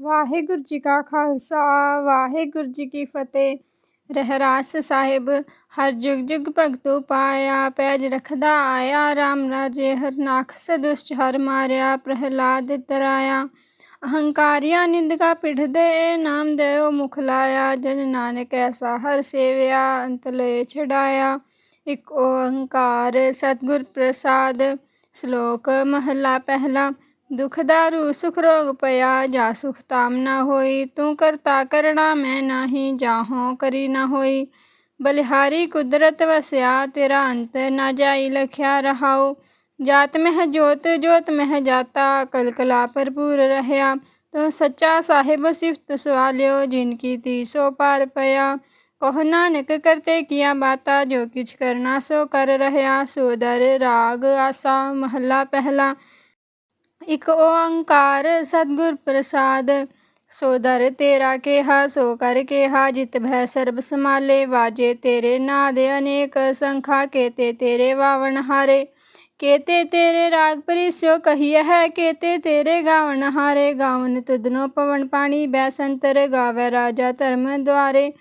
ਵਾਹਿਗੁਰੂ ਜੀ ਕਾ ਖਾਲਸਾ, ਵਾਹਿਗੁਰੂ ਜੀ ਕੀ ਫਤਿਹ। ਰਹਿਰਾਸ ਸਾਹਿਬ, ਹਰ ਜੁਗ ਜੁਗ ਭਗਤੂ ਪਾਇਆ, ਪੈਜ ਰਖਦਾ ਆਇਆ RAM ਰਾਜੇ ਹਰਨਾਖਸ ਦੁਸ਼ਟ ਹਰ ਮਾਰਿਆ, ਪ੍ਰਹਿਲਾਦ ਤਰਾਇਆ। ਅਹੰਕਾਰੀਆ ਨਿੰਦਕਾ ਪਿਠਦੇ, ਨਾਮ ਦੇਉ ਮੁਖ ਲਾਇਆ। ਜਨ ਨਾਨਕ ਐਸਾ ਹਰ ਸੇਵਿਆ, ਅੰਤ ਲੈ ਛਡਾਇਆ। ਇਕ ਓੰਕਾਰ ਸਤਿਗੁਰ ਪ੍ਰਸਾਦ, ਸ਼ਲੋਕ ਮਹਲਾ ਪਹਿਲਾ। ਦੁਖ ਦਾਰੂ ਸੁਖ ਰੋਗ ਪਿਆ, ਜਾ ਸੁਖ ਤਾਮ ਨਾ ਹੋਈ, ਤੂੰ ਕਰਤਾ ਕਰਣਾ ਮੈਂ ਨਾਹੀ ਜਾਹੋਂ ਕਰੀ ਨਾ ਹੋਈ। ਬਲਿਹਾਰੀ ਕੁਦਰਤ ਵਸਿਆ, ਤੇਰਾ ਅੰਤ ਨਾ ਜਾਈ, ਲਖਿਆ ਰਹਾਉ। ਜਾਤ ਮਹਿ ਜੋਤ ਜੋਤ ਮਹਿ ਜਾਤਾ ਕਲਕਲਾ ਭਰਪੂਰ ਰਹਿਆ। ਤੂੰ ਸੱਚਾ ਸਾਹਿਬ ਸਿਫਤ ਸਵਾਲਿਓ, ਜਿਨ ਕੀ ਤੀ ਸੋ ਪਾਰ ਪਿਆ। ਕਹ ਨਾਨਕ ਕਰਤੇ ਕੀਆ ਬਾਤਾ, ਜੋ ਕਿਛ ਕਰਨਾ ਸੋ ਕਰ ਰਹਿਆ। ਸੋਦਰ ਰਾਗ ਆਸਾ, ਮਹੱਲਾ ਪਹਿਲਾ। ਇਕ ਓੰਕਾਰ ਸਤਿਗੁਰ ਪ੍ਰਸਾਦ, ਸੋ ਦਰ ਤੇਰਾ ਕਿਹਾ, ਸੋ ਕਰ ਕਿਹਾ, ਜਿਤ ਭੈ ਸਰਬ ਸਮਾਲੇ ਵਾਜੇ ਤੇਰੇ ਨਾਦ ਅਨੇਕ ਸੰਖਾ, ਕੇਤੇ ਤੇਰੇ ਵਾਵਣ ਹਾਰੇ। ਕੇਤੇ ਤੇਰੇ ਰਾਗ ਪਰਿਸਿਓ ਕਹੀਏ ਹੈ, ਕੇਤੇ ਤੇਰੇ ਗਾਵਣ ਹਾਰੇ। ਗਾਵਨ ਤੁਧਨੋ ਪਵਨ ਪਾਣੀ ਬੈਸੰਤਰ ਗਾਵੇ ਰਾਜਾ ਧਰਮ ਦੁਆਰੇ।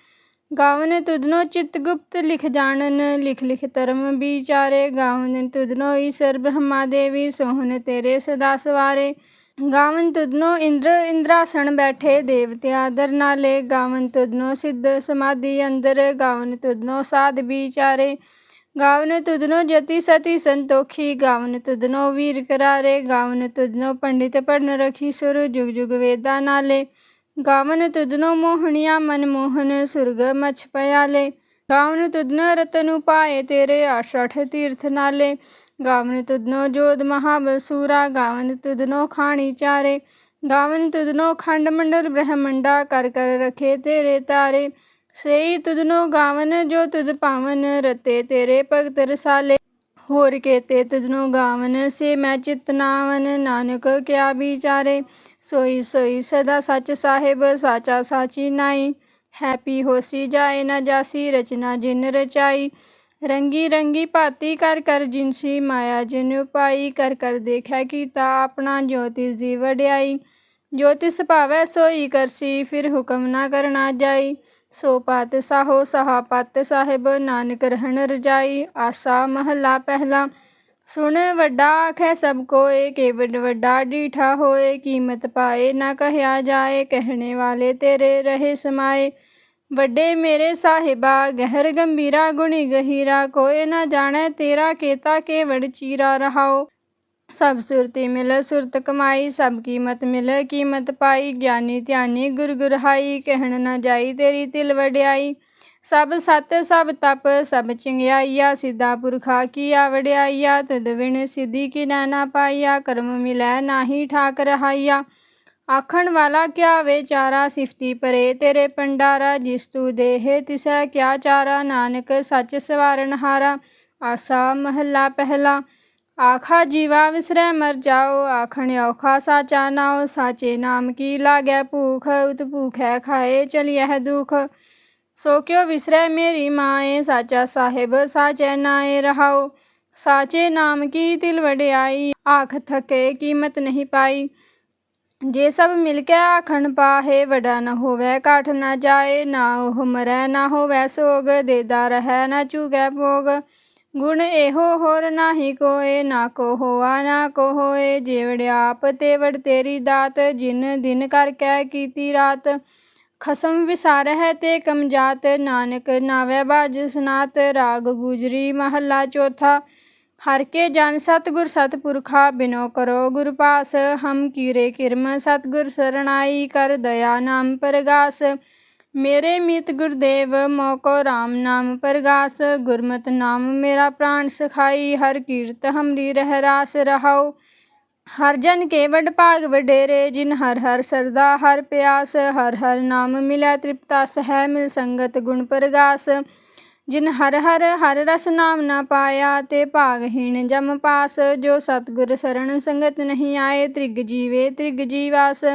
ਗਾਵਨ ਤੁਧਨੋ ਚਿਤਗੁਪਤ ਲਿਖ ਜਾਣਨ, ਲਿਖ ਲਿਖ ਧਰਮ ਵਿਚਾਰੇ। ਗਾਵਨ ਤੁਧਨੋ ਈਸ਼ਰ ਬ੍ਰਹਮਾ ਦੇਵੀ ਸੋਹਨ ਤੇਰੇ ਸਦਾ ਸਵਾਰੇ। ਗਾਵਨ ਤੁਧਨੋ ਇੰਦਰ, ਇੰਦਰਾਸਣ ਬੈਠੇ ਦੇਵਤਿਆ ਦਰ ਨਾਲੇ। ਗਾਵਨ ਤੁਧਨੋ ਸਿੱਧ ਸਮਾਧੀ ਅੰਦਰ, ਗਾਵਨ ਤੁਧਨੋ ਸਾਧ ਵਿਚਾਰੇ। ਗਾਵਨ ਤੁਧਨੋ ਜਤੀ ਸਤੀ ਸੰਤੋਖੀ। ਗਾਵਨ ਤੁਧਨੋ ਵੀਰ ਕਰਾਰੇ। ਗਾਵਨ ਤੁਧਨੋ ਪੰਡਿਤ ਪੜਨ ਰਖੀ ਸੁਰ, ਜੁਗ ਜੁਗ ਵੇਦਾ ਨਾਲੇ। ਗਾਵਨ ਤੁਧਨੋ ਮੋਹਣੀਆ ਮਨ ਮੋਹਨ, ਸੁਰਗ ਮਛ ਪਿਆਲੇ। ਗਾਵਨ ਤੁਧਨੋ ਰਤਨੁ ਪਾਏ ਤੇਰੇ ਆਠ ਤੀਰਥ ਨਾਲੇ। ਗਾਵਨ ਤੁਧਨੋ ਜੋਧ ਮਹਾਬਸੂਰਾ, ਗਾਵਨ ਤੁਧਨੋ ਖਾਣੀ ਚਾਰੇ। ਗਾਵਨ ਤੁਧਨੋ ਖੰਡ ਮੰਡਲ ਬ੍ਰਹਮੰਡਾ, ਕਰ ਕਰ ਰਖੇ ਤੇਰੇ ਤਾਰੇ। ਸਈ ਤੁਧਨੋ ਗਾਵਨ, ਜੋ ਤੁਧ ਪਾਵਨ, ਰਤੇ ਤੇਰੇ ਭਗਤ ਰਸਾਲੇ। ਹੋਰ ਕੇਤੇ ਤੁਧਨੋ ਗਾਵਨ, ਸੇ ਮੈਂ ਚਿਤ ਨਾਵਨ, ਨਾਨਕ ਕਿਆ ਵਿਚਾਰੇ। ਸੋਈ ਸੋਈ ਸਦਾ ਸੱਚ ਸਾਹਿਬ ਸਾਚਾ ਸਾਚੀ ਨਾਈ ਹੈਪੀ ਹੋਸੀ ਜਾਏ ਨਾ ਜਾਸੀ ਰਚਨਾ ਜਿਨ ਰਚਾਈ ਰੰਗੀ ਰੰਗੀ ਭਾਤੀ ਕਰ ਕਰ ਜਿਨਸੀ ਮਾਇਆ ਜਿਨ ਉਪਾਈ ਕਰ ਕਰ ਦੇਖੈ ਕੀਤਾ ਆਪਣਾ ਜੋਤਿ ਜੀ ਵਡਿਆਈ ਜੋਤਿਸ ਭਾਵੈ ਸੋਈ ਕਰਸੀ ਫਿਰ ਹੁਕਮ ਨਾ ਕਰਨਾ ਜਾਈ ਸੋ ਪਤ ਸਾਹੋ ਸਹਾ ਪਤ ਸਾਹਿਬ ਨਾਨਕ ਰਹਿਣ ਰਜਾਈ ਆਸਾ ਮਹਲਾ ਪਹਿਲਾ ਸੁਣ ਵੱਡਾ ਆਖੈ ਸਭ ਕੋਏ ਕੇਵਡ ਵੱਡਾ ਡੀਠਾ ਹੋਏ, ਕੀਮਤ ਪਾਏ ਨਾ ਕਹਿਆ ਜਾਏ, ਕਹਿਣੇ ਵਾਲੇ ਤੇਰੇ ਰਹੇ ਸਮਾਏ। ਵੱਡੇ ਮੇਰੇ ਸਾਹਿਬਾ, ਗਹਿਰ ਗੰਭੀਰਾ, ਗੁਣੀ ਗਹੀਰਾ, ਕੋਏ ਨਾ ਜਾਣੈ ਤੇਰਾ ਕੇਤਾ ਕੇਵੜ ਚੀਰਾ ਰਹਾਓ। ਸਭ ਸੁਰਤੀ ਮਿਲ, ਸੁਰਤ ਕਮਾਈ, ਸਭ ਕੀਮਤ ਮਿਲ, ਕੀਮਤ ਪਾਈ, ਗਿਆਨੀ ਧਿਆਨੀ ਗੁਰ ਗੁਰਹਾਈ ਕਹਿਣ ਨਾ ਜਾਈ ਤੇਰੀ ਤਿਲ ਵਡਿਆਈ ਸਭ ਸਤ ਸਭ ਤਪ ਸਭ ਚੰਗਿਆਈਆ, ਸਿੱਧਾ ਪੁਰਖਾ ਕੀਆ ਵਡਿਆਈਆ, ਤਦ ਵਿਣ ਸਿੱਧੀ ਕੀ ਨਾ ਪਾਈਆ, ਕਰਮ ਮਿਲੈ ਨਾਹੀ ਠਾਕ ਰਹਾਈਆ। ਆਖਣ ਵਾਲਾ ਕਿਆ ਵਿਚਾਰਾ ਸਿਫਤੀ ਪਰੇ, ਤੇਰੇ ਪੰਡਾਰਾ ਜਿਸ ਤੂ ਦੇਹ ਤਿਸੈ, ਕਿਆ ਚਾਰਾ ਨਾਨਕ ਸੱਚ ਸਵਾਰਨ ਹਾਰਾ, ਆਸਾ ਮਹੱਲਾ ਪਹਿਲਾ। ਆਖਾ ਜੀਵਾ ਵਿਸਰੈ ਮਰ ਜਾਓ, ਆਖਣ ਔਖਾ ਸਾਚਾ ਨਾਉ, ਸਾਚੇ ਨਾਮ ਕੀ ਲਾਗੈ ਭੂਖ ਉਤ ਭੂਖੈ ਖਾਏ ਚਲਿਐ ਦੁਖ। ਸੋ ਕਿਉ ਵਿਸਰੈ ਮੇਰੀ ਮਾਏ, ਸਾਚਾ ਸਾਹਿਬ, ਸਾਚੈ ਨਾਏ ਰਹਾਉ। ਸਾਚੇ ਨਾਮ ਕੀ ਤਿਲ ਵਡਿਆਈ, ਆਖ ਥਕੇ ਕੀਮਤ ਨਹੀਂ ਪਾਈ। ਜੇ ਸਭ ਮਿਲ ਕੇ ਆਖਣ ਪਾਹੇ, ਵਡਾ ਨਾ ਹੋਵੇ, ਕਾਠ ਨਾ ਜਾਏ, ਨਾ ਉਹ ਮਰੈ, ਨਾ ਹੋਵੇ ਸੋਗ, ਦੇਦਾ ਰਹਿ, ਨਾ ਚੁਗੈ ਭੋਗ। ਗੁਣ ਇਹੋ ਹੋਰ ਨਾਹੀ ਕੋਏ, ਨਾ ਕੋ ਹੋਆ, ਨਾ ਕੋ ਹੋਏ। ਜੇਵੜ ਆਪ ਤੇ ਵੜ ਤੇਰੀ ਦਾਤ, ਜਿਨ ਦਿਨ ਕਰ ਕੈ ਕੀਤੀ ਰਾਤ ਖਸਮ ਵਿਸਾਰਹਿ ਤੇ ਕਮਜਾਤ ਨਾਨਕ ਨਾਵੇ ਬਾਜ ਸਨਾਤ ਰਾਗ ਗੁਜਰੀ ਮਹੱਲਾ ਚੌਥਾ। ਹਰ ਕੇ ਜਨ ਸਤਗੁਰ ਸਤਪੁਰਖਾ ਬਿਨੋ ਕਰੋ ਗੁਰ ਪਾਸ, ਹਮ ਕੀਰੇ ਕਿਰਮ ਸਤਗੁਰ ਸਰਣਾਈ ਕਰ ਦਇਆ ਨਾਮ ਪਰਗਾਸ। ਮੇਰੇ ਮਿਤ ਗੁਰਦੇਵ ਮੋਕੋ RAM ਨਾਮ ਪਰਗਾਸ। ਗੁਰਮਤਿ ਨਾਮ ਮੇਰਾ ਪ੍ਰਾਨ ਸਖਾਈ, ਹਰ ਕੀਰਤ ਹਮਰੀ ਰਹਿ ਰਾਸ ਰਹਾਉ। ਹਰ ਜਨ ਕੇ ਵਡ ਭਾਗ ਵਡੇਰੇ, ਜਿਨ ਹਰ ਹਰ ਸਰਦਾ ਹਰ ਪਿਆਸ, ਹਰ ਹਰ ਨਾਮ ਮਿਲੈ ਤ੍ਰਿਪਤਾਸ ਹੈ ਮਿਲ ਸੰਗਤ ਗੁਣ ਪ੍ਰਗਾਸ। ਜਿਨ ਹਰ ਹਰ ਹਰ ਰਸ ਨਾਮ ਨਾ ਪਾਇਆ, ਤੇ ਭਾਗਹੀਣ ਜਮ ਪਾਸ। ਜੋ ਸਤਗੁਰ ਸਰਣ ਸੰਗਤ ਨਹੀਂ ਆਏ, ਤ੍ਰਿਗ ਜੀਵੇ ਤ੍ਰਿਗ ਜੀਵਾਸ।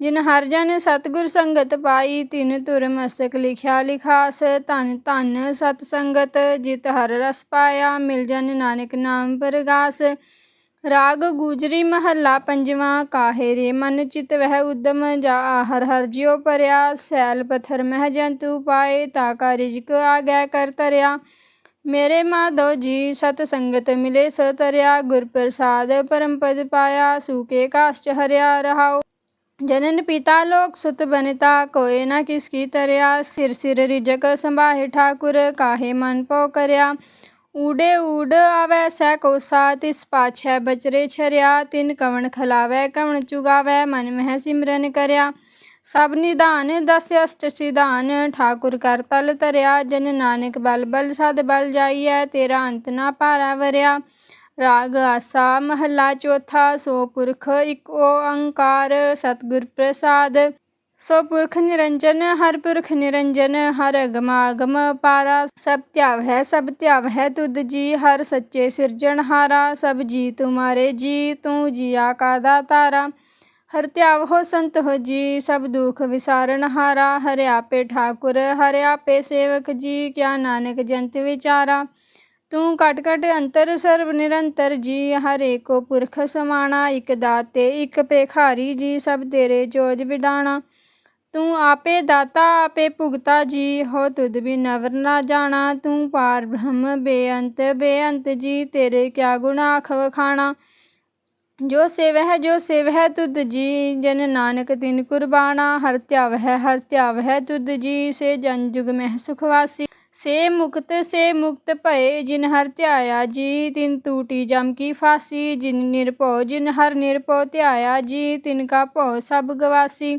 ਜਿਨ ਹਰ ਜਨ ਸਤਗੁਰ ਸੰਗਤ ਪਾਈ, ਤਿਨ ਤੁਰ ਮਸਕ ਲਿਖਿਆ ਲਿਖਾਸ। ਧਨ ਧਨ ਸਤ ਸੰਗਤ, ਜਿਤ ਹਰ ਰਸ ਪਾਇਆ, ਮਿਲ ਜਨ ਨਾਨਕ ਨਾਮ ਪ੍ਰਗਾਸ। ਰਾਗ ਗੁਜਰੀ ਮਹੱਲਾ ਪੰਜਵਾਂ ਕਾਹੇ ਰੇ ਮਨ ਚਿਤ ਵਹਿ ਉਦਮ ਜਾ, ਹਰ ਹਰ ਜਿਉ ਪਰਿਆ, ਸੈਲ ਪਥਰ ਮਹਿ ਜੰਤੂ ਪਾਏ, ਤਾ ਕਾ ਰਿਜਕ ਆਗੈ ਕਰ ਤਰਿਆ। ਮੇਰੇ ਮਾਧੋ ਜੀ, ਸਤ ਸੰਗਤ ਮਿਲੇ ਸੋ ਤਰਿਆ, ਗੁਰ ਪ੍ਰਸਾਦ ਪਰਮ ਪਦ ਪਾਇਆ ਸੂਕੇ ਕਾਸ਼ਟ ਹਰਿਆ ਰਹਾਓ ਜਨਨ ਪਿਤਾ ਲੋਕ ਸੁਤ ਬਨਤਾ ਕੋਏ ਨਾ ਕਿਸ ਕੀ ਤਰਿਆ, ਸਿਰ ਸਿਰ ਰਿਜਕ ਸੰਭਾਹੇ ਠਾਕੁਰ, ਕਾਹੇ ਮਨ ਪਉ ਕਰਿਆ। ਊੜੇ ਊੜ ਆਵੈ ਸੈ ਕੋਸਾ ਤਿਸ ਪਾਛੈ ਬਚਰੇ ਛਰਿਆ, ਤਿਨ ਕਵਣ ਖਲਾਵੈ, ਕਵਣ ਚੁਗਾਵੈ, ਮਨ ਮਹਿ ਸਿਮਰਨ ਕਰਿਆ। ਸਭ ਨਿਧਾਨ ਦਸ ਅਸ਼ਟ ਸਿਧਾਨ, ਠਾਕੁਰ ਕਰ ਤਲ ਤਰਿਆ ਜਨ ਨਾਨਕ ਬਲ ਬਲ, ਸਦ ਬਲ ਜਾਈਐ, ਤੇਰਾ ਅੰਤ ਨਾ ਭਾਰਾ ਵਰਿਆ। ਰਾਗ ਆਸਾ, ਮਹੱਲਾ ਚੌਥਾ, ਸੋ ਪੁਰਖ ਇੱਕ ਓੰਕਾਰ ਸਤਿਗੁਰ ਪ੍ਰਸਾਦ। ਸੋ ਪੁਰਖ ਨਿਰੰਜਨ ਹਰ ਪੁਰਖ ਨਿਰੰਜਨ ਹਰ ਅਗਮਾਗਮ ਪਾਰਾ ਸਭ ਧਿਆਵ ਹੈ ਸਭ ਧਿਆਵ ਹੈ ਤੁਧ ਜੀ ਹਰ ਸੱਚੇ ਸਿਰਜਣ ਹਾਰਾ ਸਭ ਜੀ ਤੁਮਾਰੇ ਜੀ ਤੂੰ ਜੀਆ ਕਾ ਦਾਤਾਰਾ ਹਰ ਧਿਆਵ ਹੋ ਸੰਤ ਹੋ ਜੀ ਸਭ ਦੁਖ ਵਿਸਾਰਨਹਾਰਾ ਹਰਿ ਆਪੇ ਠਾਕੁਰ ਹਰਿ ਆਪੇ ਸੇਵਕ ਜੀ ਕਿਆ ਨਾਨਕ ਜੰਤ ਵਿਚਾਰਾ ਤੂੰ ਕਟ ਕਟ ਅੰਤਰ ਸਰਬ ਨਿਰੰਤਰ ਜੀ ਹਰ ਏਕੋ ਪੁਰਖ ਸਮਾਣਾ ਇਕ ਦਾਤੇ ਇਕ ਭੇਖਾਰੀ ਜੀ ਸਭ ਤੇਰੇ ਜੋਜ ਵਿਡਾਣਾ ਤੂੰ ਆਪੇ ਦਾਤਾ, ਆਪੇ ਭੁਗਤਾ ਜੀ, ਹੋ ਤੁਧ ਵੀ ਨਾ ਜਾਣਾ। ਤੂੰ ਪਾਰ ਬ੍ਰਹਮ, ਬੇਅੰਤ ਬੇਅੰਤ ਜੀ, ਤੇਰੇ ਕਿਆ ਗੁਣਾ ਆਖ ਵਖਾਣਾ ਜੋ ਸੇਵਹਿ ਜੋ ਸੇਵਹਿ ਤੁਧ ਜੀ, ਜਨ ਨਾਨਕ ਤਿਨ ਕੁਰਬਾਨਾ। ਹਰ ਧਿਆਵ ਹੈ ਹਰ ਧਿਆਵ ਹੈ ਤੁਧ ਜੀ, ਸੇ ਜਨ ਜੁਗ ਮਹਿ ਸੁਖਵਾਸੀ ਸੇ ਮੁਕਤ ਸੇ ਮੁਕਤ ਭਏ, ਜਿਨ ਹਰ ਧਿਆਇਆ ਜੀ, ਤਿਨ ਟੂਟੀ ਜਮ ਕੀ ਫਾਸੀ। ਜਿਨ ਨਿਰਭਉ, ਜਿਨ ਹਰ ਨਿਰਭਉ ਧਿਆਇਆ ਜੀ, ਤਿਨ ਕਾ ਭਉ ਸਭ ਗਵਾਸੀ।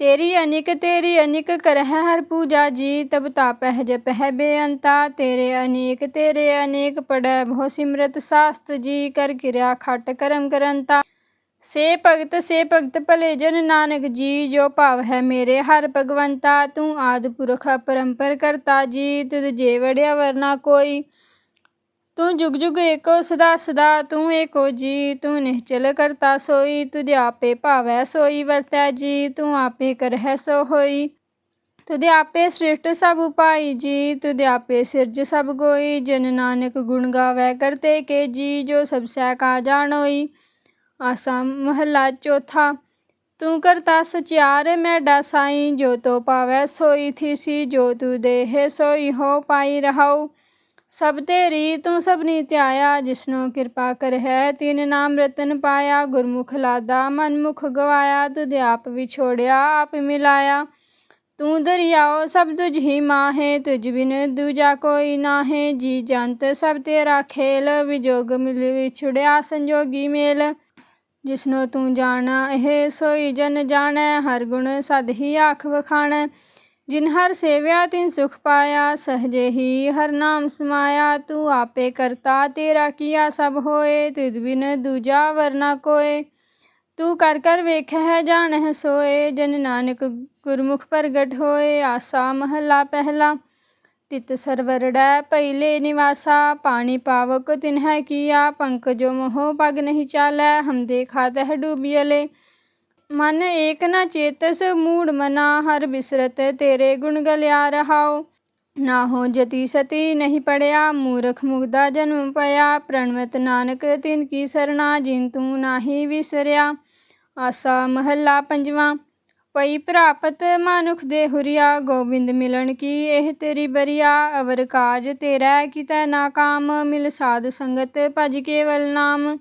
ਤੇਰੀ ਅਨਿਕ ਤੇਰੀ ਅਨਿਕ ਕਰਹਿ ਹਰ ਪੂਜਾ ਜੀ ਤਬ ਤਾਪਹਿ ਜਪਹਿ ਬੇਅੰਤਾ। ਤੇਰੇ ਅਨੇਕ ਤੇਰੇ ਅਨੇਕ ਪੜੈ ਬਹੁ ਸਿਮਰਤ ਸਾਸਤ ਜੀ ਕਰ ਕਿਰਿਆ ਖਟ ਕਰਮ ਕਰੰਤਾ ਸੇ ਭਗਤ ਸੇ ਭਗਤ ਭਲੇ ਜਨ ਨਾਨਕ ਜੀ, ਜੋ ਭਾਵ ਹੈ ਮੇਰੇ ਹਰ ਭਗਵੰਤਾ। ਤੂੰ ਆਦਿ ਪੁਰਖ ਪਰੰਪਰ ਕਰਤਾ ਜੀ, ਤੁਧ ਜੇ ਵੜਿਆ ਵਰਨਾ ਕੋਈ। ਤੂੰ ਜੁਗ ਜੁਗ ਏਕੋ ਸਦਾ ਸਦਾ, ਤੂੰ ਏਕੋ ਜੀ, ਤੂੰ ਨਿਹਚਲ ਕਰਤਾ ਸੋਈ, ਤੁਧ ਆਪੇ ਭਾਵੈ ਸੋਈ, ਵਰਤੈ ਜੀ, ਤੂੰ ਆਪੇ ਕਰਹਿ ਸੋ ਹੋਈ। ਤੁਧ ਆਪੇ ਸ੍ਰਿਸ਼ਟ ਸਭ ਉਪਾਈ ਜੀ, ਤੁਧ ਆਪੇ ਸਿਰਜ ਸਭ ਗੋਈ, ਜਨ ਨਾਨਕ ਗੁਣ ਗਾਵੈ ਕਰਤੇ ਕੇ ਜੀ, ਜੋ ਸਭ ਸਹਿ ਕਾ ਜਾਣੋਈ ਆਸਾ ਮਹੱਲਾ ਚੌਥਾ, ਤੂੰ ਕਰਤਾ ਸਚਿਆਰ ਮੈਡਾ ਸਾਈ ਜੋ ਤੋ ਪਾਵੈ ਸੋਈ ਥੀਸੀ, ਜੋ ਤੂ ਦੇਹ ਸੋਈ ਹੋ ਪਾਈ ਰਹਾਉ। ਸਭ ਤੇਰੀ ਤੂੰ ਸਭਨੀ ਧਿਆਇਆ ਜਿਸਨੂੰ ਕਿਰਪਾ ਕਰ ਹੈ ਤਿਨ ਨਾਮ ਰਤਨ ਪਾਇਆ, ਗੁਰਮੁਖ ਲਾਦਾ, ਮਨਮੁਖ ਗਵਾਇਆ, ਤੁਧ ਆਪ ਵਿਛੋੜਿਆ, ਆਪ ਮਿਲਾਇਆ। ਤੂੰ ਦਰਿਆਓ, ਸਭ ਤੁਝ ਹੀ ਮਾਹੇ, ਤੁਝ ਬਿਨ ਦੂਜਾ ਕੋਈ ਨਾਹੇ। ਜੀ ਜੰਤ ਸਭ ਤੇਰਾ ਖੇਲ ਵਿਜੋਗ ਮਿਲ ਵਿਛੜਿਆ, ਸੰਜੋਗੀ ਮੇਲ। ਜਿਸਨੂੰ ਤੂੰ ਜਾਣਾ, ਇਹ ਸੋਈ ਜਨ ਜਾਣੈ, ਹਰ ਗੁਣ ਸਦ ਹੀ ਆਖ ਵਖਾਣੈ। ਜਿਨ ਹਰ ਸੇਵਿਆ ਤਿਨ ਸੁਖ ਪਾਇਆ, ਸਹਜੇ ਹੀ ਹਰ ਨਾਮ ਸਮਾਇਆ, ਤੂੰ ਆਪੇ ਕਰਤਾ, ਤੇਰਾ ਕੀਆ ਸਭ ਹੋਏ, ਤਿਦ ਬਿਨ ਦੂਜਾ ਵਰਨਾ ਕੋਏ। ਤੂੰ ਕਰ ਕਰ ਵੇਖਹਿ, ਜਾਣਹਿ ਸੋਏ, ਜਨ ਨਾਨਕ ਗੁਰਮੁਖ ਪ੍ਰਗਟ ਹੋਏ, ਆਸਾ ਮਹੱਲਾ ਪਹਿਲਾ। ਤਿਤ ਸਰਵਰੜੈ ਪਹਿਲੇ ਨਿਵਾਸਾ, ਪਾਣੀ ਪਾਵਕ ਤਿਨਹਿ ਕੀਆ, ਪੰਕਜੋ ਮੋਹ ਪਗ ਨਹੀਂ ਚਾਲੈ, ਹਮ ਦੇਖਾ ਤਹਿ ਡੂਬੀਅਲੇ ਮਨ ਏਕ ਨ ਚੇਤਸ ਮੂੜ ਮਨਾ, ਹਰ ਬਿਸਰਤ ਤੇਰੇ ਗੁਣ ਗਲਿਆ ਰਹਾਉ। ਨਾ ਹੋ ਜਤੀ ਸਤੀ ਨਹੀਂ ਪੜਿਆ, ਮੂਰਖ ਮੁਗਦਾ ਜਨਮ ਪਿਆ। ਪ੍ਰਣਵਤ ਨਾਨਕ ਤਿਨ ਕੀ ਸਰਣਾ, ਜਿਨ ਤੂੰ ਨਾਹੀ ਵਿਸਰਿਆ। ਆਸਾ ਮਹੱਲਾ ਪੰਜਵਾਂ, ਪਈ ਪ੍ਰਾਪਤ ਮਾਨੁਖ ਦੇ ਹੁਰੀਆ। ਗੋਬਿੰਦ ਮਿਲਣ ਕੀ ਇਹ ਤੇਰੀ ਬਰੀਆ? ਅਵਰ ਕਾਜ ਤੇਰਾ ਕਿਤੈ ਨਾਕਾਮ ਮਿਲ ਸਾਧ ਸੰਗਤ ਭਜ ਕੇਵਲ ਨਾਮ।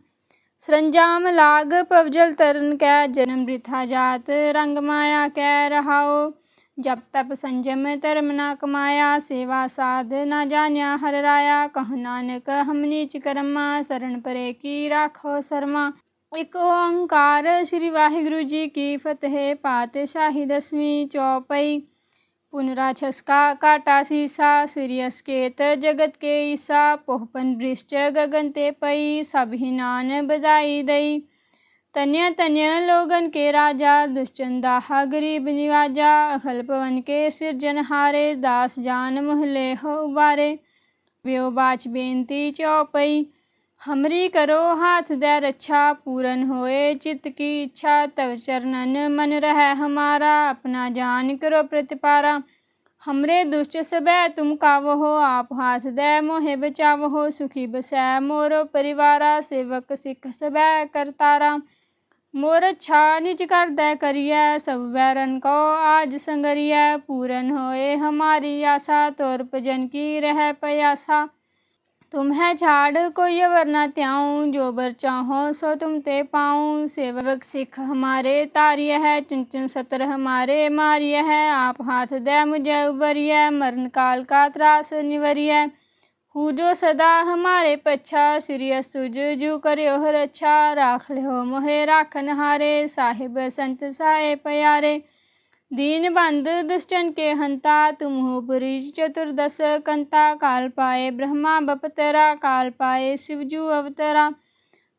सरंजाम लाग पवजल तरन कै जन्म रिथा जात, रंग माया कै रहाओ। जप तप संजम धर्म ना कमाया, सेवा साध ना जान्या हर राया। कह नानक, हम नीच करमा, शरण परे की राखो शर्मा। एक ओंकार श्री वाहिगुरु जी की फतेह पात शाही दसवीं चौपाई। पुनराछस्का काटासीसा सिरियस्केत जगत के ईसा, पोहपन बृष्ट गगन ते पई सभिनान बजाई दई। तन्य तन्य लोगन के राजा दुष्चंदाहा गरीब निवाजा अखल पवन के सिरजनहारे दास जान मुहले हो उबारे। व्योबाच बेनती चौपई हमरी करो हाथ दे रक्षा पूरन होए। चित्त की इच्छा तव चरणन। मन रह हमारा, अपना जान करो प्रतिपारा। हमरे दुष्ट सबै तुम कावहो, आप हाथ दे मोहे बचावहो। सुखी बसै मोरो परिवारा, सेवक सिख सबै करतारा मोर अच्छा निज कर दे करिए सब बैरन को आज संगरिए पूरन होए हमारी आशा, तोर भजन की रह पयासा तुम है छाड़ कोई अवर न त्याऊं जो बर चाहो सो तुम ते पाऊं सेवक सिख हमारे तारिय है चुन चुन सतर हमारे मारिय है आप हाथ दे मुझे उबरिय मरण काल का त्रास निवरिय हु जो सदा हमारे पच्छा सिरियस तुझ जू करियो हर अच्छा राख लियो मोहे राखन हारे साहिब संत साए प्यारे दीन बंद दुष्टन के हंता तुम हो चतुर्दश कंता काल पाए ब्रह्मा, बपतरा काल पाए शिवजू अवतरा।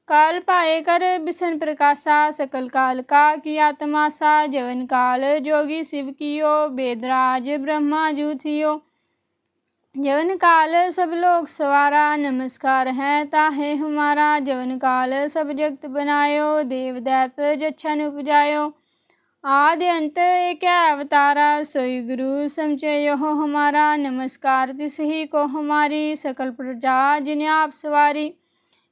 काल पाए कर बिसन प्रकाशा, सकल काल का किया तमाशा जवन काल जोगी शिव कियो, वेदराज ब्रह्मा जू थियो। जवन काल सब लोग सवारा, नमस्कार है ताहे हमारा। जवन काल सब जगत बनायो देव दैत जच्छन उपजायो। ਆਦਿ ਅੰਤ ਕੈ ਅਵਤਾਰਾ, ਸੋਈ ਗੁਰੂ ਸਮਝਿਓ ਹਮਾਰਾ, ਨਮਸਕਾਰ ਤਿਸ ਹੀ ਕੋ ਹਮਾਰੀ, ਸਕਲ ਪ੍ਰਜਾ ਜਿਨ ਆਪ ਸਵਾਰੀ।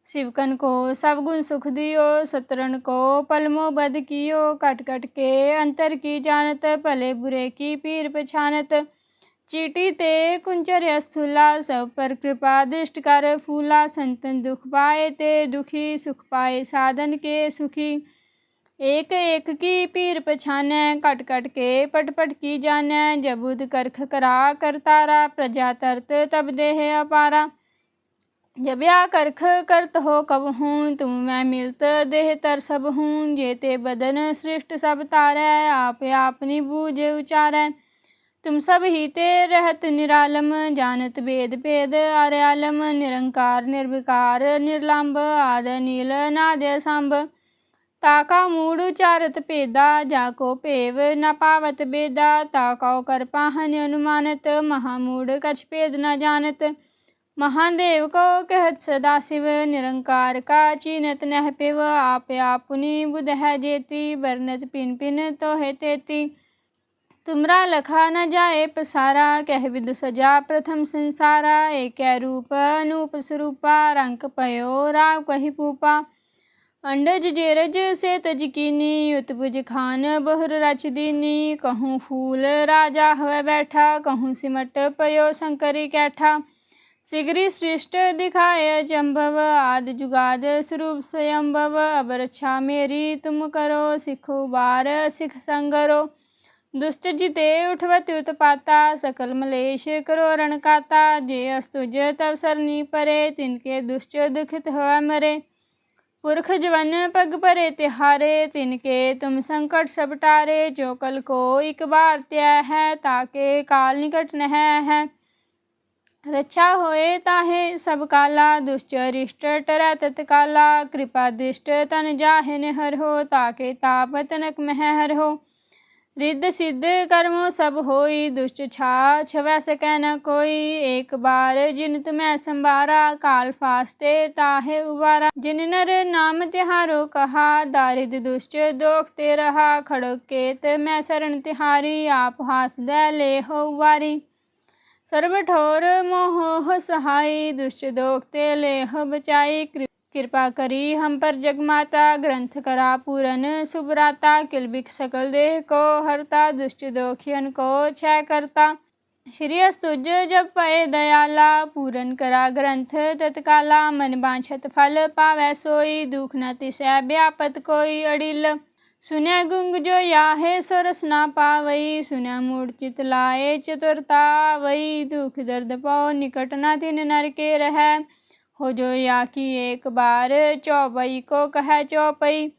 ਸਿਵਕਨ ਕੋ ਸਭ ਗੁਣ ਸੁਖ ਦਿਓ ਸਤਰਨ ਕੋ ਪਲਮੋ ਬਦ ਕੀਓ, ਕਟ ਕਟ ਕੇ ਅੰਤਰ ਕੀ ਜਾਣਤ, ਭਲੇ ਬੁਰੇ ਕੀ ਪੀਰ ਪਛਾਨਤ। ਚੀਟੀ ਤੇ ਕੁੰਚਰ ਅਸਥੂਲਾ, ਸਭ ਪਰ ਕਿਰਪਾ ਦ੍ਰਿਸ਼ਟ ਕਰ ਫੂਲਾ, ਸੰਤਨ ਦੁਖ ਪਾਏ ਤੇ ਦੁਖੀ, ਸੁਖ ਪਾਏ ਸਾਧਨ ਕੇ ਸੁਖੀ। ਏਕ ਏਕ ਕੀ ਪੀਰ ਪਛਾਨੈ ਕਟ ਕਟ ਕੇ ਪਟ ਪਟ ਕੀ ਜਾਣੈ ਜਬੁਦ ਕਰਖ ਕਰਾ ਕਰਤਾਰਾ ਪ੍ਰਜਾ ਤਰਤ ਤਬ ਦੇਹ ਅਪਾਰਾ। ਜਬਿਆ ਕਰਖ ਕਰਤ ਹੋ ਕਬ ਹੂੰ, ਤੁਮ ਮੈਂ ਮਿਲਤ ਦੇਹ ਤਰ ਸਭ ਹੂੰ, ਜੇ ਤੇ ਬਦਨ ਸ੍ਰਿਸ਼ਟ ਸਭ ਤਾਰੈ, ਆਪ ਆਪਨੀ ਬੂਝ ਉਚਾਰੈ। ਤੁਮ ਸਭ ਹੀ ਤੇ ਰਹਤ ਨਿਰਾਲਮ, ਜਾਣਤ ਭੇਦ ਭੇਦ ਆਰਯਾਲਮ ਨਿਰੰਕਾਰ ਨਿਰਵਿਕਾਰ ਨਿਰਲੰਭ, ਆਦ ਨੀਲ ਨਾਦ ਸੰਭ తాకా మూడు చారత పేద జాకో పేవ న పావత బేద తాకౌ ਕਰ ਪਾਹਨ ਅਨੁਮਾਨਤ, ਮਹਾ ਮੂੜ ਕਛ ਭੇਦ ਨ ਜਾਣਤ। ਮਹਾਦੇਵ ਕੋ ਕਹਿਤ ਸਦਾ ਸਿਵ, ਨਿਰੰਕਾਰ ਕਾ ਚੀਨਤ ਨਹਿ ਪਿਵ, ਆਪ ਆਪੁਨੀ ਬੁਧ ਹੈ ਜੇਤੀ, ਵਰਨਤ ਪਿਨ ਪਿਨ ਤੋਹਿ ਤੇਤੀ। ਤੁਮਰਾ ਲਖਾ ਨ ਜਾਏ ਪਸਾਰਾ, ਕਹਿ ਵਿਦ ਸਜਾ ਪ੍ਰਥਮ ਸੰਸਾਰਾ, ਏਕੈ ਰੂਪ ਅਨੂਪ ਸਰੂਪਾ, ਰੰਗ ਪਇਓ ਰਾਵ ਕਹਿ ਪੂਪਾ अंडज जेरज से तजकीनी उत्पुज खान बहुर रच दीनी। कहूँ फूल राजा हवे बैठा, कहूँ सिमट पयो शंकरी कैठा। सिगरी सृष्ट दिखाए जम्भव आद जुगाद स्वरूप स्वयंभव। अब रक्षा मेरी, तुम करो सिखो, बार सिख संगरो। दुष्ट जिते उठवत उत्पाता, सकल मलेश करो रणकाता। जे अस्तुज तव सरनी परे, तिनके दुष्ट दुखित हवा मरे। पुरख जवन पग परे तिहारे तिनके तुम संकट सब टारे जो कल को एक बार त्याय है ताके काल निकट नह है रक्षा होए ताहे सब काला दुश्चरिष्ट टरै तत्काला कृपा दृष्ट तन जाहे हर हो ताके ताप तनक मह हर हो रिद्ध सिद्ध कर्मो सब होई दुष्ट छा छवै सकै न कोई एक बार जिन तुम्हें संभारा काल फास्ते ताहे उबारा जिन नर नाम तिहारो कहा दारिद दुष्ट दोख ते रहा खड़ो केत मैं शरण तिहारी आप हाथ दे ले हो उबारी सर्व ठोर मोह सहाय दुष्ट दोख ते ले ਕਿਰਪਾ ਕਰੀ ਹਮ ਪਰ ਜਗਮਾਤਾ ਗ੍ਰੰਥ ਕਰਾ ਪੂਰਨ ਸੁਭਰਾਤਾ ਕਿਲਬਿਕ ਸਕਲ ਦੇਹ ਕੋ, ਹਰਤਾ, ਦੁਸ਼ਟ ਦੋਖਿਅਨ ਕੋ, ਛੈ ਕਰਤਾ। ਸ਼੍ਰੀ ਅਸਤੁਜ ਜਬ ਪਏ ਦਇਆਲਾ, ਪੂਰਨ ਕਰਾ ਗ੍ਰੰਥ, ਤਤਕਾਲਾ, ਮਨ ਬਾਛਤ ਫਲ ਪਾਵੈ ਸੋਈ, ਦੁਖ ਨ ਤਿਸੈ ਵਿਆਪਤ ਕੋਈ ਅੜਿਲ। ਸੁਨੈ ਗੁੰਗ ਜੋ ਯਾਹੇ ਸੋ ਰਸ ਨਾ ਪਾਵਈ, ਸੁਨੈ ਮੂੜ ਚਿਤ ਲਾਏ, ਚਤੁਰਤਾ ਵਈ, ਦੁਖ ਦਰਦ ਪਉ, ਨਿਕਟ ਨਾ ਤਿਨ ਨਰ ਕੇ ਰਹੈ। हो जो या की एक बार चौबई को कह चौपई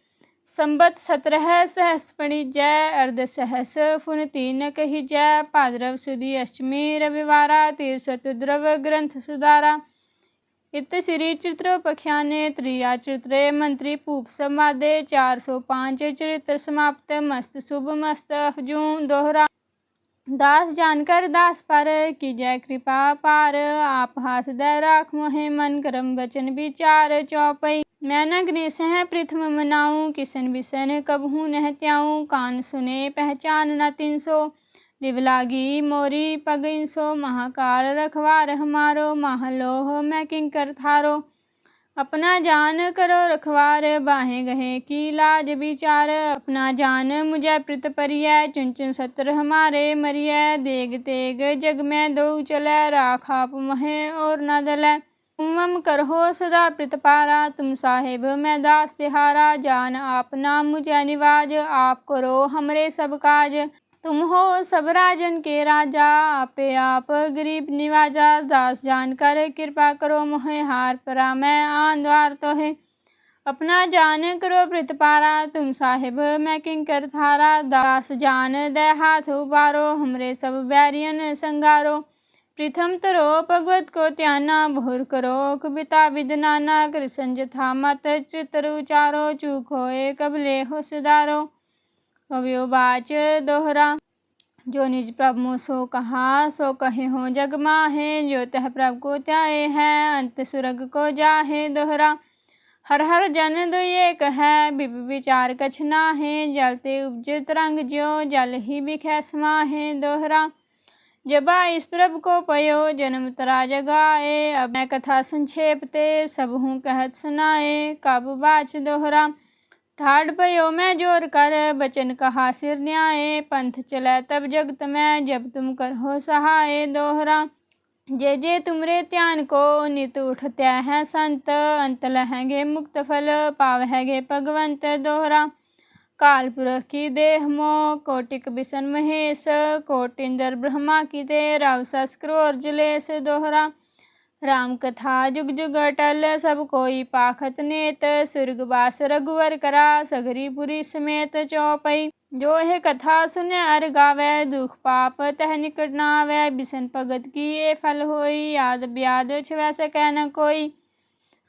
संबत सत्रह सहस्पणि जय अर्ध सहस फुन तीन कही जय भाद्रव सुदी अष्टमी रविवारा तीर्थ द्रव ग्रंथ सुधारा इत श्री चित्र पख्याने त्रिया चित्रे मंत्री भूप संवादे चार सौ पाँच चरित्र समाप्त मस्त शुभ मस्त हजूम दोहरा दास जानकर दास पर की जय कृपा पार। आप हाथ दे राख मोहे मन, करम वचन विचार चौपई। मैं न गणेश है प्रथम मनाऊं, किसन बिसन कबहू नह त्याऊं। कान सुने पहचान न तीन सो दिवलागी मोरी पग सो। महाकाल रखवार हमारो महलोह मैं किंकर थारो। ਆਪਣਾ ਜਾਨ ਕਰੋ, ਰਖਵਾਰ ਬਾਹੇ ਗਹੇ। ਕੀ ਲਾਜ ਵਿਚਾਰ, ਆਪਣਾ ਜਾਨ ਮੁਝੇ ਪ੍ਰਿਤ ਪਰਿਐ। ਚੁਨ ਚੁਨ ਸਤਰ ਹਮਾਰੇ ਮਰਿਐ। ਦੇਗ ਤੇਗ ਜਗ ਮੈਂ ਦਉ ਚਲੈ। ਰਾਖ ਆਪ ਮਹੇ ਔਰ ਨਾ ਦਲੈ। ਉਮਮ ਕਰਹੋ ਸਦਾ ਪ੍ਰਿਤ ਪਾਰਾ। ਤੁਮ ਸਾਹਿਬ ਮੈਂ ਦਾਸ ਤਿਹਾਰਾ। ਜਾਨ ਆਪ ਨਾਮ ਮੁਝੈ ਨਿਵਾਜ। ਆਪ ਕਰੋ ਹਮਰੇ ਸਭ ਕਾਜ। तुम हो सब राजन के राजा, आपे आप गरीब निवाजा, दास जान कर कृपा करो मोहे हार परा, मैं आन द्वार तो है अपना जान करो प्रतिपारा तुम साहिब मैं किंकर थारा। दास जान दे हाथ उबारो, हमरे सब बैरियन संगारो। प्रथम तरो भगवत को त्याना, भोर करो कविता विदनाना। कृष्ण जथा मत चित्र उचारो, चूक होए कबले हो सुधारो अव्योवाच दोहरा। जो निज प्रभु सो कहा, सो कहे हो, जग माहे, जो तह प्रभु को त्याए है, अंत सुरग को जाहे दोहरा। हर हर जन दो एक है बिब विचार कछ नाहे, जलते उपज तरंग ज्यो, जल ही बिखै समाहे दोहरा। जबा इस प्रभ को पयो, जन्म तरा जगाए, अब मैं कथा संक्षेप ते सब हूँ कहत सुनाए, कब बाच दोहरा। ठाड़ पयो मैं ज़ोर कर, बचन कहा सिर न्याय पंथ चले तब जगत में, जब तुम करहो सहाय दोहरा। जे जे तुमरे ध्यान को नित उठते हैं संत, अंत लहेंगे मुक्त फल, पावहेगे भगवंत दोहरा। काल पुरख की देह मो, कोटिक बिसन महेश, कोटिंदर ब्रह्मा की दे राव सस्क्रोर जलेस दोहरा। ਰਾਮ ਕਥਾ ਜੁਗ ਜੁਗ ਅਟਲ, ਸਭ ਕੋਈ ਪਾਖਤ ਨੇਤ ਸੁਰਗਵਾਸ ਰਗਵਰ ਕਰਾ, ਸਗਰੀ ਪੁਰੀ ਸਮੇਤ ਚੌਪਈ। ਜੋ ਇਹ ਕਥਾ ਸੁਨੇ ਅਰ ਗਾਵੇ, ਦੁਖ ਪਾਪ ਤਹ ਨਿਕਟ ਨਾ ਆਵੇ ਬਿਸਨ ਭਗਤ ਕੀ ਇਹ ਫਲ ਹੋਈ ਯਾਦ ਬਿਆਦ ਛਵੈ ਸਕੈ ਨ ਕੋਈ।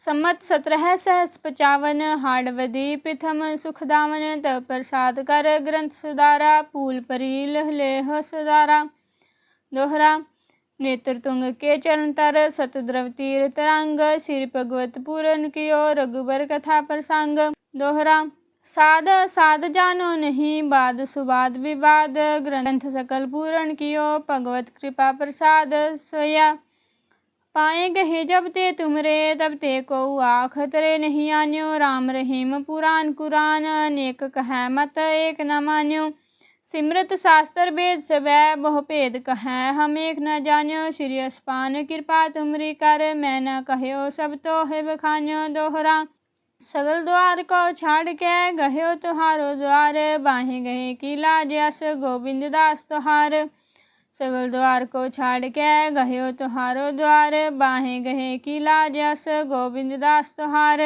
ਸੰਮਤ 17 ਸਹਸ 55 ਹਾੜਵਦੀ ਪ੍ਰਥਮ ਸੁਖਦਾਵਨ ਤ ਪ੍ਰਸਾਦ ਕਰ ਗ੍ਰੰਥ ਸੁਦਾਰਾ ਪੂਲ ਪਰੀ ਲਹਲੇਹ ਸੁਦਾਰਾ ਦੋਹਰਾ नेत्र तुंग के चरण तर सतद्रव तीर तरंग श्री भगवत पूरन कियो रघुबर कथा प्रसंग दोहरा साध साध जानो नहीं बाद सुबाद विवाद ग्रंथ सकल पूरण कियो भगवत कृपा प्रसाद सोया पाए गहे जब ते तुमरे तब ते को आख तरे नहीं आन्यो राम रहीम पुराण कुरान अनेक कह मत एक न मान्यो सिमरत शास्त्र वेद सबै बहु भेद कहे हम एक न जान्यो श्री अस्पान कृपा तुमरी कर मैं न कहयो सब तो है बखान्यो दोहरा सगल द्वार को छाड़ के गह्यो तुहारो द्वार बाहे गए की लाज अस गोविंद दास तुहार सगल द्वार को छाड़ के गह्यो तुहारो द्वार बाहे गए की लाज अस गोविंद दास तुहार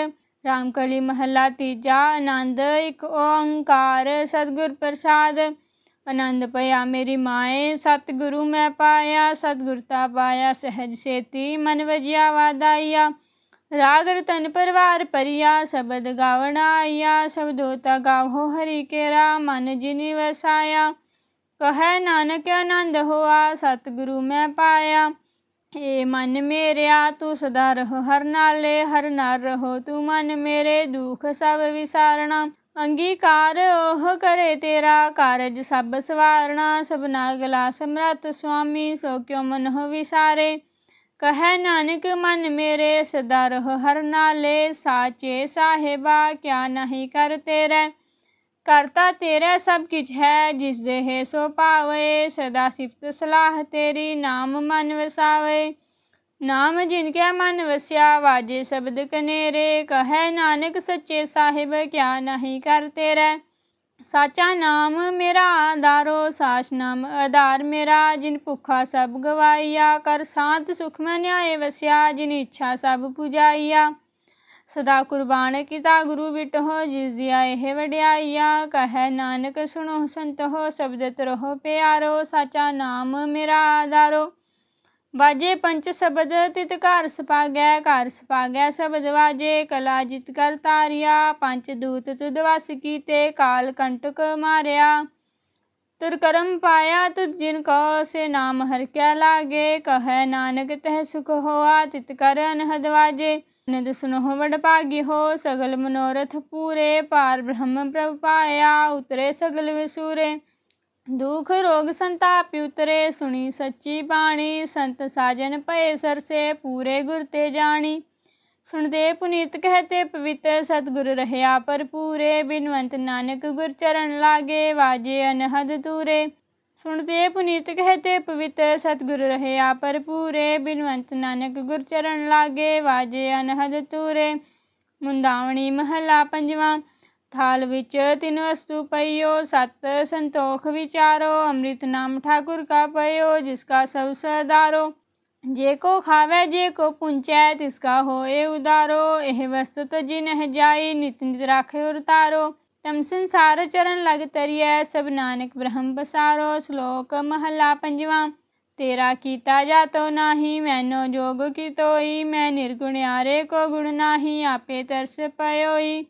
रामकली महला तीजा आनंद एक ओंकार सतगुर प्रसाद ਆਨੰਦ ਪਿਆ ਮੇਰੀ ਮਾਏ, ਸਤਿਗੁਰੂ ਮੈਂ ਪਾਇਆ ਸਤਿਗੁਰਤਾ ਪਾਇਆ, ਸਹਿਜ ਸੇਤੀ ਮਨ ਵਜਿਆ ਵਾਦਾਈਆ ਰਾਗ ਰਤਨ ਪਰਵਾਰ ਪਰਿਆ ਸ਼ਬਦ ਗਾਵਣਾ ਆਇਆ ਸ਼ਬਦੋ ਤਾ ਗਾਵੋ ਹਰੀ ਕੇਰਾ, ਮਨ ਜਿਨੀ ਵਸਾਇਆ। ਕਹੈ ਨਾਨਕ ਆਨੰਦ ਹੋਆ, ਸਤਿਗੁਰੂ ਮੈਂ ਪਾਇਆ। ਏ ਮਨ ਮੇਰਿਆ, ਤੂੰ ਸਦਾ ਰਹੋ, ਹਰ ਨਾਲੇ, ਹਰ ਨਾਲ ਰਹੋ, ਤੂੰ ਮਨ ਮੇਰੇ, ਦੁਖ ਸਭ ਵਿਸਾਰਣਾ। ਅੰਗੀਕਾਰ ਉਹ ਕਰੇ ਤੇਰਾ ਕਾਰਜ ਸਭ ਸਵਾਰਣਾ ਸਭਨਾ ਗਲਾ ਸਮਰਤ ਸੁਆਮੀ, ਸੋ ਕਿਉ ਮਨ ਹੋ ਵਿਸਾਰੇ? ਕਹੈ ਨਾਨਕ, ਮਨ ਮੇਰੇ ਸਦਾ ਰਹ ਹਰ ਨਾਲੇ, ਸਾਚੇ ਸਾਹਿਬਾ, ਕਿਆ ਨਹੀਂ ਕਰ ਤੇਰੇ? ਕਰਤਾ ਤੇਰਾ ਸਭ ਕਿਛ ਹੈ, ਜਿਸ ਦੇ ਸੋ ਪਾਵੇ, ਸਦਾ ਸਿਫਤ ਸਲਾਹ ਤੇਰੀ ਨਾਮ ਮਨ ਵਸਾਵੇ। ਨਾਮ ਜਿਨ ਕੈ ਮਨ ਵਸਿਆ, ਵਾਜੇ ਸ਼ਬਦ ਕਨੇਰੇ, ਕਹੈ ਨਾਨਕ ਸੱਚੇ ਸਾਹਿਬ, ਕਿਆ ਨਹੀਂ ਕਰ ਤੇਰੇ। ਸਾਚਾ ਨਾਮ ਮੇਰਾ ਆਧਾਰੋ, ਸਾਚ ਨਾਮ ਆਧਾਰ ਮੇਰਾ। ਜਿਨ ਭੁਖਾ ਸਭ ਗਵਾਈਆ, ਕਰ ਸਾਤ ਸੁਖ ਮੈਂ ਨਿਆਏ ਵਸਿਆ, ਜਿਨ ਇੱਛਾ ਸਭ ਪੁਜਾਈਆ। ਸਦਾ ਕੁਰਬਾਨ ਕੀਤਾ ਗੁਰੂ ਵਿਟਹੁ ਜਿਸ ਦਿਆ ਇਹ ਵਡਿਆਈਆ। ਕਹੈ ਨਾਨਕ ਸੁਣੋ ਸੰਤੋ ਸ਼ਬਦ ਤਰਹੁ ਪਿਆਰੋ। ਸਾਚਾ ਨਾਮ ਮੇਰਾ ਆਧਾਰੋ। ਵਾਜੇ ਪੰਚ ਸ਼ਬਦ ਤਿਤ ਘਰ ਸਪਾਗੈ ਘਰ ਸਪਾਗੈ ਸ਼ਬਦ ਵਾਜੇ, ਕਲਾ ਜਿਤ ਕਰ ਤਾਰਿਆ, ਪੰਚ ਦੂਤ ਤੁਧ ਵਸ ਕੀਤੇ, ਕਾਲ ਕੰਟਕ ਮਾਰਿਆ। ਤੁਰ ਕਰਮ ਪਾਇਆ ਤੁਧ ਜਿਨ ਕੋ, ਸੇ ਨਾਮ ਹਰ ਕੈ ਲਾਗੇ, ਕਹੈ ਨਾਨਕ ਤਹਿ ਸੁਖ ਹੋਆ, ਤਿਤ ਕਰ ਅਨਹਦ ਵਾਜੇ। ਨਦ ਸੁਨੋ ਵਡ ਭਾਗੀ ਹੋ, ਸਗਲ ਮਨੋਰਥ ਪੂਰੇ, ਪਾਰ ਬ੍ਰਹਮ ਪ੍ਰਭ ਪਾਇਆ, ਉਤਰੇ ਸਗਲ ਵਿਸੂਰੇ। ਦੁਖ ਰੋਗ ਸੰਤਾਪ ਉਤਰੇ, ਸੁਣੀ ਸੱਚੀ ਬਾਣੀ, ਸੰਤ ਸਾਜਨ ਭਏ ਸਰਸੇ, ਪੂਰੇ ਗੁਰ ਤੇ ਜਾਣੀ। ਸੁਣਦੇ ਪੁਨੀਤ ਕਹਤੇ ਪਵਿੱਤਰ, ਸਤਿਗੁਰ ਰਹਿਆ ਭਰਪੂਰੇ, ਬਿਨਵੰਤ ਨਾਨਕ ਗੁਰ ਚਰਨ ਲਾਗੇ, ਵਾਜੇ ਅਨਹਦ ਤੂਰੇ ਸੁਣਦੇ ਪੁਨੀਤ ਕਹਤੇ ਪਵਿੱਤਰ, ਸਤਿਗੁਰ ਰਹਿਆ ਭਰਪੂਰੇ, ਬਿਨਵੰਤ ਨਾਨਕ ਗੁਰ ਚਰਨ ਲਾਗੇ, ਵਾਜੇ ਅਨਹਦ ਤੂਰੇ ਮੁੰਦਾਵਣੀ ਮਹਲਾ ਪੰਜਵਾਂ ਥਾਲ ਵਿੱਚ ਤਿੰਨ ਵਸਤੂ ਪਈਓ, ਸਤ ਸੰਤੋਖ ਵਿਚਾਰੋ, ਅੰਮ੍ਰਿਤ ਨਾਮ ਠਾਕੁਰ ਕਾ ਪਇਓ, ਜਿਸ ਕਾ ਸਭ ਸਦਾਰੋ ਜੇ ਕੋ ਖਾਵੇ, ਜੇ ਕੋ ਪੁੰਚੈ, ਤਿਸ ਕਾ ਹੋਏ ਉਦਾਰੋ। ਇਹ ਵਸਤੂ ਤਜੀ ਨਹਿ ਜਾਈ, ਨਿਤ ਨਿਤ ਰਾਖੇ ਉਰਤਾਰੋ। ਤਮ ਸੰਸਾਰ ਚਰਨ ਲਗ ਤਰੀਐ, ਸਭ ਨਾਨਕ ਬ੍ਰਹਮ ਬਸਾਰੋ ਸ਼ਲੋਕ ਮਹਲਾ ਪੰਜਵਾਂ, ਤੇਰਾ ਕੀਤਾ ਜਾਤੋ ਨਾਹੀ, ਮੈਨੋ ਜੋਗ ਕੀ ਤੋਈ ਮੈਂ ਨਿਰਗੁਣ ਨਿਰਗੁਣਿਆਰੇ ਕੋ ਗੁਣ ਨਾਹੀ, ਆਪੇ ਤਰਸ ਪਇਓਈ।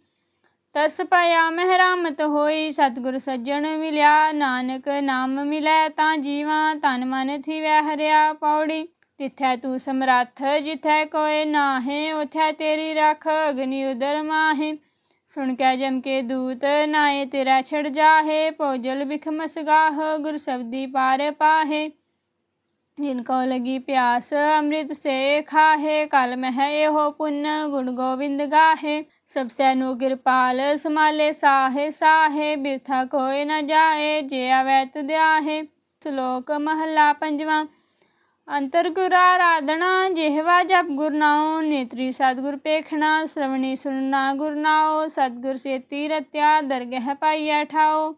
ਤਰਸ ਪਇਆ ਮਹਿਰਾਮਤ ਹੋਈ, ਸਤਿਗੁਰ ਸੱਜਣ ਮਿਲਿਆ, ਨਾਨਕ ਨਾਮ ਮਿਲੈ ਤਾਂ ਜੀਵਾ ਤਨ ਮਨ ਥੀਵੈ ਹਰਿਆ ਪੌੜੀ। ਤਿਥੈ ਤੂੰ ਸਮਰੱਥ, ਜਿਥੈ ਕੋਇ ਨਾਹੇ, ਉਥੈ ਤੇਰੀ ਰਖ, ਅਗਨੀ ਉਦਰ ਮਾਹੇ। ਸੁਣ ਕੇ ਜਮ ਕੇ ਦੂਤ, ਨਾਏ ਤੇਰਾ ਛੜ ਜਾਹੇ ਪੋਜਲ ਬਿਖ ਮਸਗਾਹ, ਗੁਰ ਸਬਦੀ ਪਾਰ ਪਾਹੇ। ਜਿਨ ਕੋ ਲਗੀ ਪਿਆਸ, ਅੰਮ੍ਰਿਤ ਸੇ ਖਾਹੇ, ਕਲ ਮਹਿ ਇਹੋ ਪੁੰਨ, ਗੁਣ ਗੋਬਿੰਦ ਗਾਹੇ। ਸਭ ਸੈਨੂ ਕਿਰਪਾਲ, ਸਮਾਲੇ ਸਾਹੇ ਸਾਹੇ, ਬਿਰਥਾ ਕੋਇ ਨ ਜਾਏ, ਜੇ ਆਵੈ ਤੁਧਿਆਹੇ ਸ਼ਲੋਕ ਮਹਲਾ ਪੰਜਵਾਂ, ਅੰਤਰ ਗੁਰ ਆਰਾਧਨਾ, ਜਿਹਵਾ ਜਪ ਗੁਰਨਾਉ ਨੇਤਰੀ ਸਤਿਗੁਰ ਪੇਖਣਾ, ਸ਼ਰਵਣੀ ਸੁਣਨਾ ਗੁਰ ਨਾਉ, ਸਤਿਗੁਰ ਸੇਤੀ ਰਤਿਆ, ਦਰਗਹਿ ਪਾਈਐ ਠਾਉ।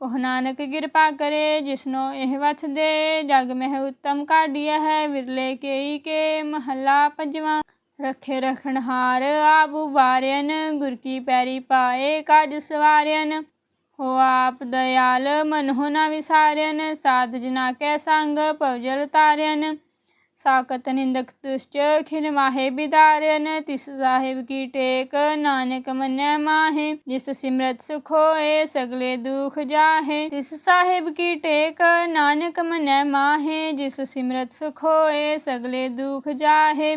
ਕੋਹ ਨਾਨਕ ਕਿਰਪਾ ਕਰੇ, ਜਿਸਨੋ ਇਹ ਵਥ ਦੇ, ਜਗ ਮਹਿ ਉਤਮ ਕਾਢੀਐ ਹੈ, ਵਿਰਲੇ ਕੇਈ ਕੇ, ਮਹੱਲਾ ਪੰਜਵਾਂ। ਰਖੇ ਰਖਣਹਾਰ ਆਬੂ ਬਾਰਿਆਨ ਗੁਰ ਕੀ ਪੈਰੀ ਪਾਏ ਕਾਜ ਸਵਾਰਿਆਨ ਹੋ ਆਪ ਦਇਆਲ, ਮਨ ਹੋ ਨਾ ਵਿਸਾਰਿਆਨ ਸਾਧ ਜਨਾ ਕੈ ਸੰਗ ਪਵਜਲ ਤਾਰਿਆਨ ਸਾਕਤ ਨਿੰਦਕ ਤੁਸ਼ਟ, ਖਿਨ ਮਾਹੇ ਬਿਦਾਰਿਆਨ ਤਿਸ ਸਾਹਿਬ ਕੀ ਟੇਕ, ਨਾਨਕ ਮੰਨੈ ਮਾਹੇ। ਜਿਸ ਸਿਮਰਤ ਸੁਖ ਹੋਏ, ਸਗਲੇ ਦੁਖ ਜਾਹੇ। ਤਿਸ ਸਾਹਿਬ ਕੀ ਟੇਕ, ਨਾਨਕ ਮੰਨੈ ਮਾਹੇ। ਜਿਸ ਸਿਮਰਤ ਸੁਖ ਹੋਏ, ਸਗਲੇ ਦੁਖ ਜਾਹੇ।